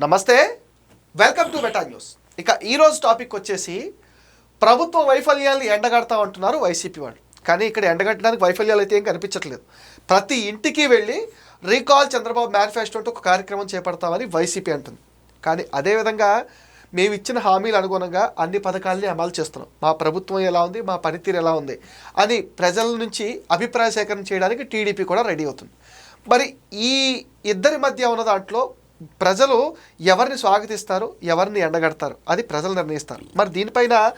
నమస్తే. Welcome to beta news ఇక ఈరోజు టాపిక్ వచ్చేసి ప్రభుత్వ వైఫల్యాలు ఎండగడతా ఉంటున్నారు వైసీపీ వాళ్ళు. కానీ ఇక్కడ ఎండగట్టడానికి వైఫల్యాలు అయితే ఏం కనిపించట్లేదు. ప్రతి ఇంటికి వెళ్ళి రీకాల్ చంద్రబాబు మేనిఫెస్టో అంటూ ఒక కార్యక్రమం చేపడతామని వైసీపీ అంటుంది. కానీ అదేవిధంగా మేము ఇచ్చిన హామీలు అనుగుణంగా అన్ని పథకాలని అమలు చేస్తున్నాం. మా ప్రభుత్వం ఎలా ఉంది? మా పనితీరు ఎలా ఉంది? అని ప్రజల నుంచి అభిప్రాయ సేకరణ చేయడానికి టీడీపీ కూడా రెడీ అవుతుంది. మరి ఈ ఇద్దరి మధ్య ఉన్న దాంట్లో ప్రజలు ఎవరిని స్వాగతిస్తారు ఎవరిని ఎండగడతారు అది ప్రజలు నిర్ణయిస్తారు. మరి దీనిపైన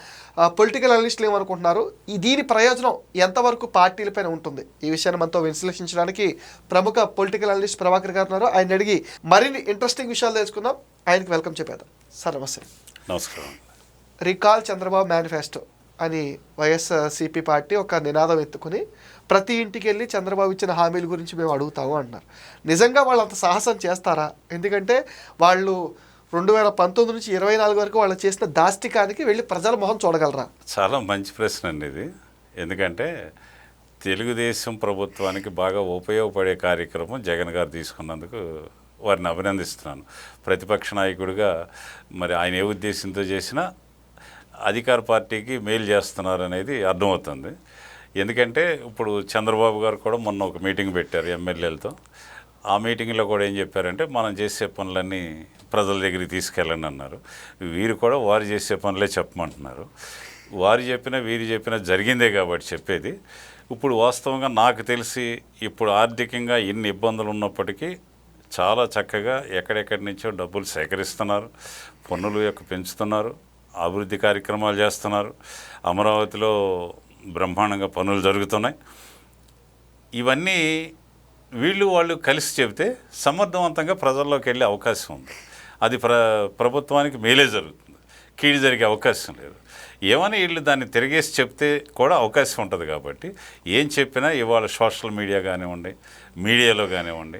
పొలిటికల్ అనలిస్టులు ఏమనుకుంటున్నారు? ఈ దీని ప్రయోజనం ఎంతవరకు పార్టీలపైన ఉంటుంది? ఈ విషయాన్ని మనతో విశ్లేషించడానికి ప్రముఖ పొలిటికల్ అనలిస్ట్ ప్రభాకర్ గారు ఉన్నారు. ఆయన అడిగి మరిన్ని ఇంట్రెస్టింగ్ విషయాలు తెలుసుకుందాం. ఆయనకి వెల్కమ్ చెప్పేద్దాం. సార్ నమస్తే. నమస్కారం. రికాల్ చంద్రబాబు మేనిఫెస్టో అని వైఎస్ఆర్సీపీ పార్టీ ఒక నినాదం ఎత్తుకుని ప్రతి ఇంటికి వెళ్ళి చంద్రబాబు ఇచ్చిన హామీల గురించి మేము అడుగుతాము అంటున్నారు నిజంగా వాళ్ళు అంత సాహసం చేస్తారా? ఎందుకంటే వాళ్ళు రెండు వేల పంతొమ్మిది నుంచి ఇరవై నాలుగు వరకు వాళ్ళు చేసిన దాష్టికానికి వెళ్ళి ప్రజల మొహం చూడగలరా? చాలా మంచి ప్రశ్న అండి ఇది. ఎందుకంటే తెలుగుదేశం ప్రభుత్వానికి బాగా ఉపయోగపడే కార్యక్రమం జగన్ గారు తీసుకున్నందుకు వారిని అభినందిస్తున్నాను. ప్రతిపక్ష నాయకుడిగా మరి ఆయన ఏ ఉద్దేశంతో చేసినా అధికార పార్టీకి మేలు చేస్తున్నారు అనేది అర్థమవుతుంది. ఎందుకంటే ఇప్పుడు చంద్రబాబు గారు కూడా మొన్న ఒక మీటింగ్ పెట్టారు ఎమ్మెల్యేలతో. ఆ మీటింగ్లో కూడా ఏం చెప్పారంటే మనం చేసే పనులన్నీ ప్రజల దగ్గరికి తీసుకెళ్ళండి అన్నారు. వీరు కూడా వారు చేసే పనులే చెప్పమంటున్నారు. వారు చెప్పినా వీరు చెప్పినా జరిగిందే కాబట్టి చెప్పేది. ఇప్పుడు వాస్తవంగా నాకు తెలిసి ఇప్పుడు ఆర్థికంగా ఎన్ని ఇబ్బందులు ఉన్నప్పటికీ చాలా చక్కగా ఎక్కడెక్కడి నుంచో డబ్బులు సేకరిస్తున్నారు పన్నులు యొక్క పెంచుతున్నారు. అభివృద్ధి కార్యక్రమాలు చేస్తున్నారు. అమరావతిలో బ్రహ్మాండంగా పనులు జరుగుతున్నాయి. ఇవన్నీ వీళ్ళు వాళ్ళు కలిసి చెబితే సమర్థవంతంగా ప్రజల్లోకి వెళ్ళే అవకాశం ఉంది. అది ప్ర ప్రభుత్వానికి మేలే జరుగుతుంది. కీడు జరిగే అవకాశం లేదు. ఏమైనా వీళ్ళు దాన్ని తిరిగేసి చెప్తే కూడా అవకాశం ఉంటుంది కాబట్టి ఏం చెప్పినా ఇవాళ సోషల్ మీడియా కానివ్వండి మీడియాలో కానివ్వండి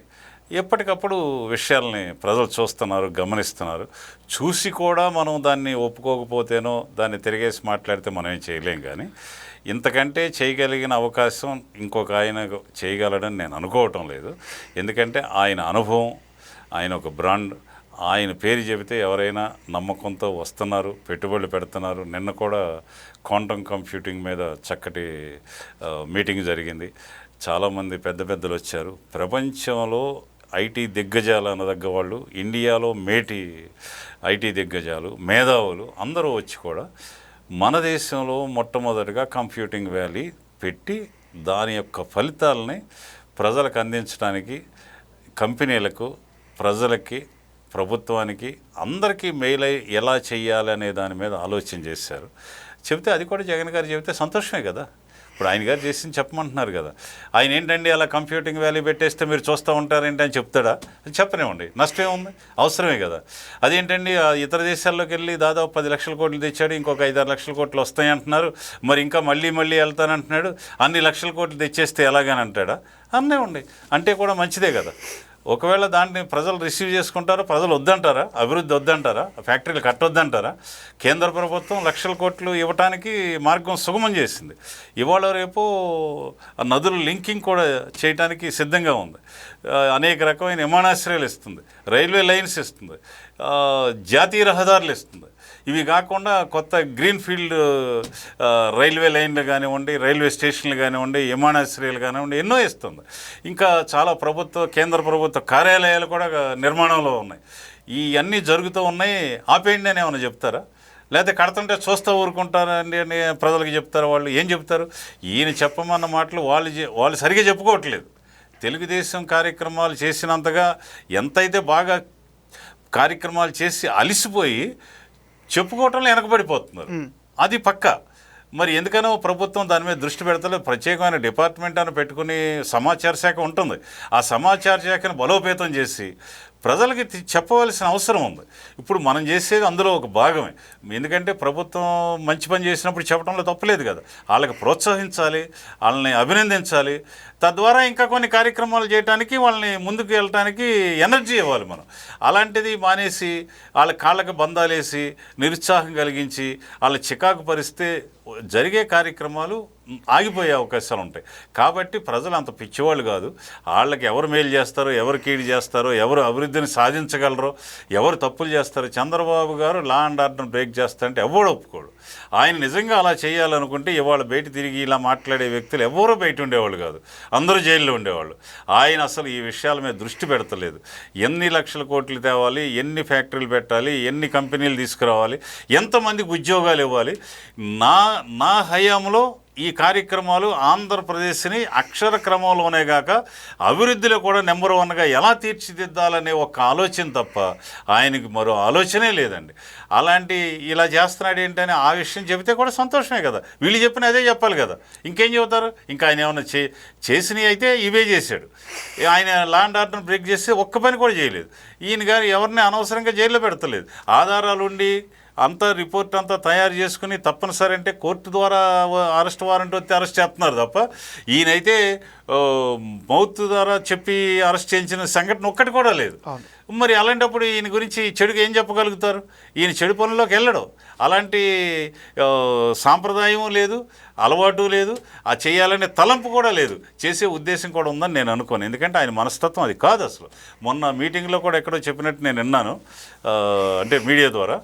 ఎప్పటికప్పుడు విషయాల్ని ప్రజలు చూస్తున్నారు గమనిస్తున్నారు. చూసి కూడా మనం దాన్ని ఒప్పుకోకపోతేనో దాన్ని తిరిగేసి మాట్లాడితే మనం ఏం చేయలేం కానీ ఇంతకంటే చేయగలిగిన అవకాశం ఇంకొక ఆయన చేయగలడని నేను అనుకోవటం లేదు. ఎందుకంటే ఆయన అనుభవం ఆయన ఒక బ్రాండ్ ఆయన పేరు చెబితే ఎవరైనా నమ్మకంతో వస్తున్నారు పెట్టుబడులు పెడుతున్నారు. నిన్న కూడా క్వాంటమ్ కంప్యూటింగ్ మీద చక్కటి మీటింగ్ జరిగింది. చాలామంది పెద్ద పెద్దలు వచ్చారు. ప్రపంచంలో ఐటీ దిగ్గజాలు అనదగ్గ వాళ్ళు ఇండియాలో మేటి ఐటీ దిగ్గజాలు మేధావులు అందరూ వచ్చి కూడా మన దేశంలో మొట్టమొదటిగా కంప్యూటింగ్ వ్యాలీ పెట్టి దాని యొక్క ఫలితాలని ప్రజలకు అందించడానికి కంపెనీలకు ప్రజలకి ప్రభుత్వానికి అందరికీ మెయిల్ ఎలా చేయాలి అనే దాని మీద ఆలోచన చేశారు. చెబితే అది కూడా జగన్ గారు చెబితే సంతోషమే కదా. ఇప్పుడు ఆయన గారు చేసింది చెప్పమంటున్నారు కదా. ఆయన ఏంటండి అలా కంప్యూటింగ్ వాల్యూ పెట్టేస్తే మీరు చూస్తూ ఉంటారేంటి అని చెప్తాడా? చెప్పనివ్వండి. నష్టం అవసరమే కదా. అదేంటండి ఇతర దేశాల్లోకి వెళ్ళి దాదాపు పది లక్షల కోట్లు తెచ్చాడు ఇంకొక ఐదారు లక్షల కోట్లు వస్తాయి అంటున్నారు. మరి ఇంకా మళ్ళీ మళ్ళీ వెళ్తానంటున్నాడు అన్ని లక్షల కోట్లు తెచ్చేస్తే ఎలాగని అంటాడా? అన్నే ఉండి. అంటే కూడా మంచిదే కదా. ఒకవేళ దాన్ని ప్రజలు రిసీవ్ చేసుకుంటారా? ప్రజలు వద్దంటారా? అభివృద్ధి వద్దంటారా? ఫ్యాక్టరీలు కట్టొద్దంటారా? కేంద్ర ప్రభుత్వం లక్షల కోట్లు ఇవ్వటానికి మార్గం సుగమం చేసింది. ఇవాళ రేపు ఆ నదుల లింకింగ్ కూడా చేయడానికి సిద్ధంగా ఉంది. అనేక రకమైన విమానాశ్రయాలు ఇస్తుంది. రైల్వే లైన్స్ ఇస్తుంది. జాతీయ రహదారులు ఇస్తుంది. ఇవి కాకుండా కొత్త గ్రీన్ ఫీల్డ్ రైల్వే లైన్లు కానివ్వండి రైల్వే స్టేషన్లు కానివ్వండి విమానాశ్రయాలు కానివ్వండి ఎన్నో ఇస్తుంది ఇంకా చాలా ప్రభుత్వ కేంద్ర ప్రభుత్వ కార్యాలయాలు కూడా నిర్మాణంలో ఉన్నాయి. ఈ అన్నీ జరుగుతూ ఉన్నాయి. ఆపేయండి అని ఏమైనా చెప్తారా? లేకపోతే కడుతుంటే చూస్తూ ఊరుకుంటారండి అని ప్రజలకు చెప్తారు వాళ్ళు? ఏం చెప్తారు? ఈయన చెప్పమన్న మాటలు వాళ్ళు వాళ్ళు సరిగా చెప్పుకోవట్లేదు. తెలుగుదేశం కార్యక్రమాలు చేసినంతగా ఎంతైతే బాగా కార్యక్రమాలు చేసి అలిసిపోయి చెప్పుకోవటంలో వెనకబడిపోతున్నారు. అది పక్క. మరి ఎందుకనో ప్రభుత్వం దాని మీద దృష్టి పెడతలేదు ప్రత్యేకమైన డిపార్ట్మెంట్ అని పెట్టుకుని సమాచార శాఖ ఉంటుంది. ఆ సమాచార శాఖను బలోపేతం చేసి ప్రజలకి తి- చెప్పవలసిన అవసరం ఉంది. ఇప్పుడు మనం చేసేది అందులో ఒక భాగమే. ఎందుకంటే ప్రభుత్వం మంచి పని చేసినప్పుడు చెప్పడంలో తప్పలేదు కదా. వాళ్ళకి ప్రోత్సహించాలి వాళ్ళని అభినందించాలి. తద్వారా ఇంకా కొన్ని కార్యక్రమాలు చేయడానికి వాళ్ళని ముందుకు వెళ్ళటానికి ఎనర్జీ ఇవ్వాలి మనం. అలాంటిది మానేసి వాళ్ళ కాళ్ళకి బంధాలేసి నిరుత్సాహం కలిగించి వాళ్ళ చికాకు పరిస్తే జరిగే కార్యక్రమాలు ఆగిపోయే అవకాశాలు ఉంటాయి. కాబట్టి ప్రజలు అంత పిచ్చివాళ్ళు కాదు. వాళ్ళకి ఎవరు మేలు చేస్తారో ఎవరు కీడు చేస్తారో ఎవరు అభివృద్ధిని సాధించగలరో ఎవరు తప్పులు చేస్తారో చంద్రబాబు గారు లా అండ్ ఆర్డర్ బ్రేక్ చేస్తారంటే ఎవడు ఒప్పుకోడు. ఆయన నిజంగా అలా చేయాలనుకుంటే ఇవాళ బయట తిరిగి ఇలా మాట్లాడే వ్యక్తులు ఎవరూ బయట ఉండేవాళ్ళు కాదు. అందరూ జైల్లో ఉండేవాళ్ళు. ఆయన అసలు ఈ విషయాల మీద దృష్టి పెడతలేదు. ఎన్ని లక్షల కోట్లు తేవాలి ఎన్ని ఫ్యాక్టరీలు పెట్టాలి ఎన్ని కంపెనీలు తీసుకురావాలి ఎంతమందికి ఉద్యోగాలు ఇవ్వాలి? నా నా హయాంలో ఈ కార్యక్రమాలు ఆంధ్రప్రదేశ్ని అక్షర క్రమంలోనే కాక అభివృద్ధిలో కూడా నెంబర్ వన్గా ఎలా తీర్చిదిద్దాలనే ఒక ఆలోచన తప్ప ఆయనకి మరో ఆలోచనే లేదండి. అలాంటి ఇలా చేస్తున్నాడు ఏంటని ఆ విషయం చెబితే కూడా సంతోషమే కదా. వీళ్ళు చెప్పిన అదే చెప్పాలి కదా. ఇంకేం చెబుతారు? ఇంకా ఆయన ఏమైనా చే చేసినవి అయితే ఇవే చేశాడు. ఆయన ల్యాండ్ ఆర్డర్ బ్రేక్ చేస్తే ఒక్క పని కూడా చేయలేదు. ఈయన గారు ఎవరిని అనవసరంగా జైల్లో పెడతలేదు. ఆధారాలు ఉండి అంతా రిపోర్ట్ అంతా తయారు చేసుకుని తప్పనిసరి అంటే కోర్టు ద్వారా అరెస్ట్ వారెంట్ వస్తే అరెస్ట్ చేస్తున్నారు తప్ప ఈయనైతే మౌత్ ద్వారా చెప్పి అరెస్ట్ చేయించిన సంఘటన ఒక్కటి కూడా లేదు. మరి అలాంటప్పుడు ఈయన గురించి చెడుగా ఏం చెప్పగలుగుతారు? ఈయన చెడు పనుల్లోకి వెళ్ళడు. అలాంటి సాంప్రదాయం లేదు అలవాటు లేదు ఆ చేయాలనే తలంపు కూడా లేదు. చేసే ఉద్దేశం కూడా ఉందని నేను అనుకోను. ఎందుకంటే ఆయన మనస్తత్వం అది కాదు అసలు. మొన్న మీటింగ్లో కూడా ఎక్కడో చెప్పినట్టు నేను విన్నాను. అంటే మీడియా ద్వారా.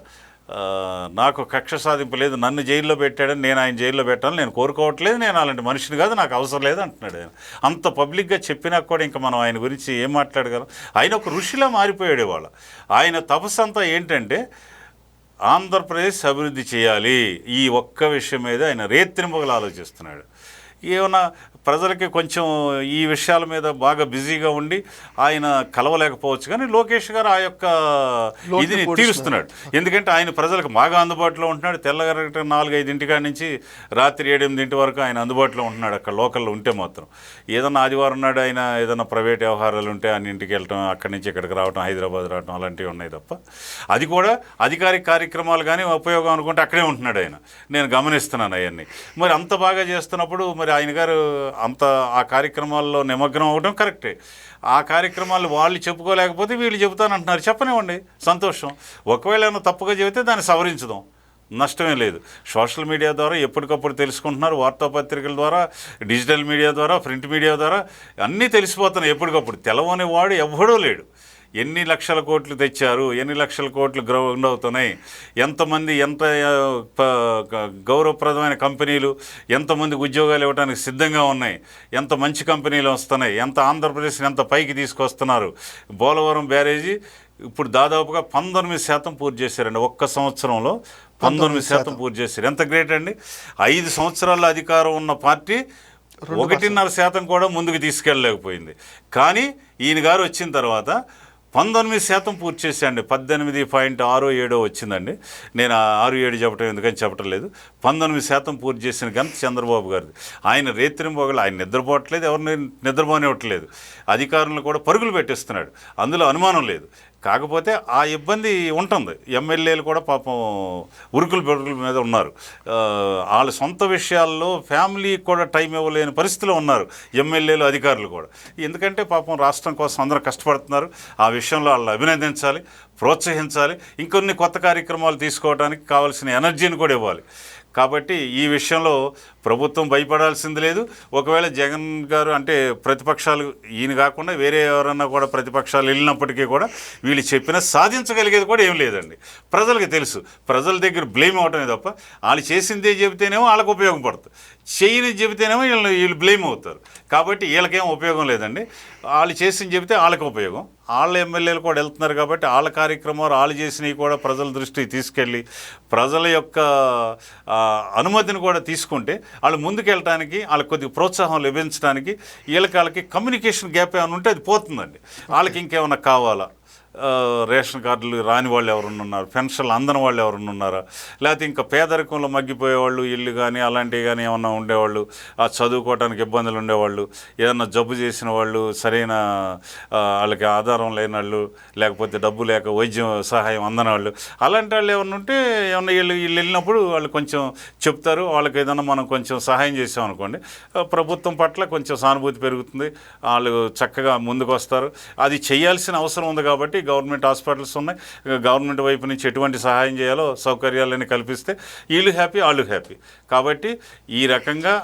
నాకు కక్ష సాధింపు లేదు నన్ను జైల్లో పెట్టాడని నేను ఆయన జైల్లో పెట్టాలని నేను కోరుకోవట్లేదు నేను అలాంటి మనిషిని కాదు నాకు అవసరం లేదు అంటున్నాడు ఆయన. అంత పబ్లిక్గా చెప్పినా కూడా ఇంకా మనం ఆయన గురించి ఏం మాట్లాడగలం? ఆయన ఒక ఋషిలా మారిపోయాడు ఇవాళ. ఆయన తపస్సు అంతా ఏంటంటే ఆంధ్రప్రదేశ్ అభివృద్ధి చేయాలి. ఈ ఒక్క విషయం మీద ఆయన రేత్రింపగలు ఆలోచిస్తున్నాడు. ఏమన్నా ప్రజలకి కొంచెం ఈ విషయాల మీద బాగా బిజీగా ఉండి ఆయన కలవలేకపోవచ్చు. కానీ లోకేష్ గారు ఆ యొక్క ఇదిని. తీరుస్తున్నాడు. ఎందుకంటే ఆయన ప్రజలకు బాగా అందుబాటులో ఉంటున్నాడు. తెల్లగరగట నాలుగైదింటి కాడి నుంచి రాత్రి ఏడెనిమిదింటి వరకు ఆయన అందుబాటులో ఉంటున్నాడు అక్కడ లోకల్లో ఉంటే మాత్రం. ఏదన్నా ఆదివారం నాడు ఆయన ఏదైనా ప్రైవేట్ వ్యవహారాలు ఉంటే ఆయన ఇంటికి వెళ్ళటం అక్కడి నుంచి ఇక్కడికి రావటం హైదరాబాద్ రావటం అలాంటివి ఉన్నాయి తప్ప. అది కూడా అధికారిక కార్యక్రమాలు కానీ ఉపయోగం అనుకుంటే అక్కడే ఉంటున్నాడు ఆయన. నేను గమనిస్తున్నాను అవన్నీ. మరి అంత బాగా చేస్తున్నప్పుడు మరి ఆయన గారు అంత ఆ కార్యక్రమాల్లో నిమగ్నం అవ్వడం కరెక్టే. ఆ కార్యక్రమాలు వాళ్ళు చెప్పుకోలేకపోతే వీళ్ళు చెబుతానంటున్నారు. చెప్పనివ్వండి. సంతోషం. ఒకవేళ ఏమైనా తప్పుగా చెబితే దాన్ని సవరించుదాం. నష్టమే లేదు. సోషల్ మీడియా ద్వారా ఎప్పటికప్పుడు తెలుసుకుంటున్నారు. వార్తాపత్రికల ద్వారా డిజిటల్ మీడియా ద్వారా ప్రింట్ మీడియా ద్వారా అన్నీ తెలిసిపోతున్నాయి ఎప్పటికప్పుడు. తెలవని వాడు ఎవ్వడూ లేడు. ఎన్ని లక్షల కోట్లు తెచ్చారు ఎన్ని లక్షల కోట్లు గ్రౌండ్ అవుతున్నాయి ఎంతమంది ఎంత గౌరవప్రదమైన కంపెనీలు ఎంతమందికి ఉద్యోగాలు ఇవ్వడానికి సిద్ధంగా ఉన్నాయి ఎంత మంచి కంపెనీలు వస్తున్నాయి ఎంత ఆంధ్రప్రదేశ్ని ఎంత పైకి తీసుకొస్తున్నారు. పోలవరం బ్యారేజీ ఇప్పుడు దాదాపుగా పంతొమ్మిది శాతం పూర్తి చేశారండి. ఒక్క సంవత్సరంలో పంతొమ్మిది శాతం పూర్తి చేశారు. ఎంత గ్రేట్ అండి? ఐదు సంవత్సరాల అధికారం ఉన్న పార్టీ ఒకటిన్నర శాతం కూడా ముందుకు తీసుకెళ్ళలేకపోయింది. కానీ ఈయన గారు వచ్చిన తర్వాత పంతొమ్మిది శాతం పూర్తి చేశాండి పద్దెనిమిది పాయింట్ ఆరు ఏడో వచ్చిందండి. నేను ఆరు ఏడు చెప్పటం ఎందుకని చెప్పటం లేదు. పంతొమ్మిది శాతం పూర్తి చేసిన ఘనత చంద్రబాబు గారిది. ఆయన రేత్రింబోగలు ఆయన నిద్రపోవట్లేదు ఎవరిని నిద్రపోనివ్వట్లేదు. అధికారులను కూడా పరుగులు పెట్టిస్తున్నాడు. అందులో అనుమానం లేదు. కాకపోతే ఆ ఇబ్బంది ఉంటుంది. ఎమ్మెల్యేలు కూడా పాపం ఉరుకులు పెరుగుల మీద ఉన్నారు. వాళ్ళ సొంత విషయాల్లో ఫ్యామిలీ కూడా టైం ఇవ్వలేని పరిస్థితిలో ఉన్నారు ఎమ్మెల్యేలు అధికారులు కూడా. ఎందుకంటే పాపం రాష్ట్రం కోసం అందరూ కష్టపడుతున్నారు. ఆ విషయంలో వాళ్ళు అభినందించాలి ప్రోత్సహించాలి ఇంకొన్ని కొత్త కార్యక్రమాలు తీసుకోవడానికి కావాల్సిన ఎనర్జీని కూడా ఇవ్వాలి. కాబట్టి ఈ విషయంలో ప్రభుత్వం భయపడాల్సింది లేదు. ఒకవేళ జగన్ గారు అంటే ప్రతిపక్షాలు ఈయన కాకుండా వేరే ఎవరన్నా కూడా ప్రతిపక్షాలు వెళ్ళినప్పటికీ కూడా వీళ్ళు చెప్పినా సాధించగలిగేది కూడా ఏం లేదండి. ప్రజలకు తెలుసు. ప్రజల దగ్గర బ్లేమ్ అవటమే తప్ప వాళ్ళు చేసిందే చెబితేనేమో వాళ్ళకు ఉపయోగపడుతుంది చేయని చెబితేనేమో వీళ్ళు వీళ్ళు బ్లేమ్ అవుతారు. కాబట్టి వీళ్ళకేం ఉపయోగం లేదండి. వాళ్ళు చేసింది చెబితే వాళ్ళకి ఉపయోగం. వాళ్ళ ఎమ్మెల్యేలు కూడా వెళ్తున్నారు కాబట్టి వాళ్ళ కార్యక్రమాలు వాళ్ళు చేసినవి కూడా ప్రజల దృష్టికి తీసుకెళ్ళి ప్రజల యొక్క అనుమతిని కూడా తీసుకుంటే వాళ్ళు ముందుకెళ్ళటానికి వాళ్ళకి కొద్దిగా ప్రోత్సాహం లభించడానికి వీళ్ళకి వాళ్ళకి కమ్యూనికేషన్ గ్యాప్ ఏమైనా ఉంటే అది పోతుందండి. వాళ్ళకి ఇంకేమైనా కావాలా? రేషన్ కార్డులు రాని వాళ్ళు ఎవరన్నా ఉన్నారు పెన్షన్లు అందని వాళ్ళు ఎవరన్నా ఉన్నారా? లేకపోతే ఇంకా పేదరికంలో మగ్గిపోయేవాళ్ళు ఇల్లు కానీ అలాంటివి కానీ ఏమన్నా ఉండేవాళ్ళు ఆ చదువుకోవడానికి ఇబ్బందులు ఉండేవాళ్ళు ఏదన్నా జబ్బు చేసిన వాళ్ళు సరైన వాళ్ళకి ఆధారం లేని వాళ్ళు లేకపోతే డబ్బు లేక వైద్యం సహాయం అందని వాళ్ళు అలాంటి వాళ్ళు ఏమన్నా ఉంటే ఏమన్నా వీళ్ళు వీళ్ళు వెళ్ళినప్పుడు వాళ్ళు కొంచెం చెప్తారు వాళ్ళకి ఏదైనా మనం కొంచెం సహాయం చేసామనుకోండి ప్రభుత్వం పట్ల కొంచెం సానుభూతి పెరుగుతుంది వాళ్ళు చక్కగా ముందుకు వస్తారు అది చేయాల్సిన అవసరం ఉంది కాబట్టి గవర్నమెంట్ హాస్పిటల్స్ ఉన్నాయి. గవర్నమెంట్ వైపు నుంచి ఎటువంటి సహాయం చేయాలో సౌకర్యాలని కల్పిస్తే వీళ్ళు హ్యాపీ వాళ్ళు హ్యాపీ. కాబట్టి ఈ రకంగా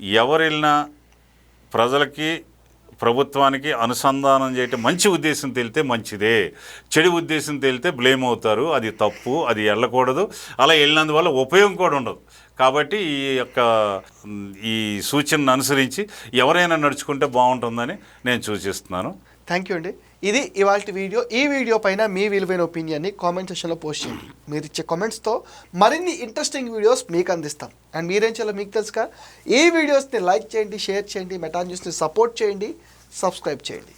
ఎవరు వెళ్ళినా ప్రజలకి ప్రభుత్వానికి అనుసంధానం చేయటం మంచి ఉద్దేశం తెలితే మంచిదే. చెడు ఉద్దేశం తెలితే బ్లేమ్ అవుతారు. అది తప్పు అది వెళ్ళకూడదు. అలా వెళ్ళినందువల్ల ఉపయోగం కూడా ఉండదు. కాబట్టి ఈ యొక్క ఈ సూచనను అనుసరించి ఎవరైనా నడుచుకుంటే బాగుంటుందని నేను సూచిస్తున్నాను. థ్యాంక్ యూ అండి. ఇది ఇవాళ వీడియో. ఈ వీడియో పైన మీ విలువైన ఒపీనియన్ని కామెంట్ సెక్షన్లో పోస్ట్ చేయండి. మీరు ఇచ్చే కామెంట్స్తో మరిన్ని ఇంట్రెస్టింగ్ వీడియోస్ మీకు అందిస్తాం. అండ్ మీరేం చేయాలో మీకు తెలుసుగా? ఈ వీడియోస్ని లైక్ చేయండి షేర్ చేయండి మెటా న్యూస్ని సపోర్ట్ చేయండి సబ్స్క్రైబ్ చేయండి.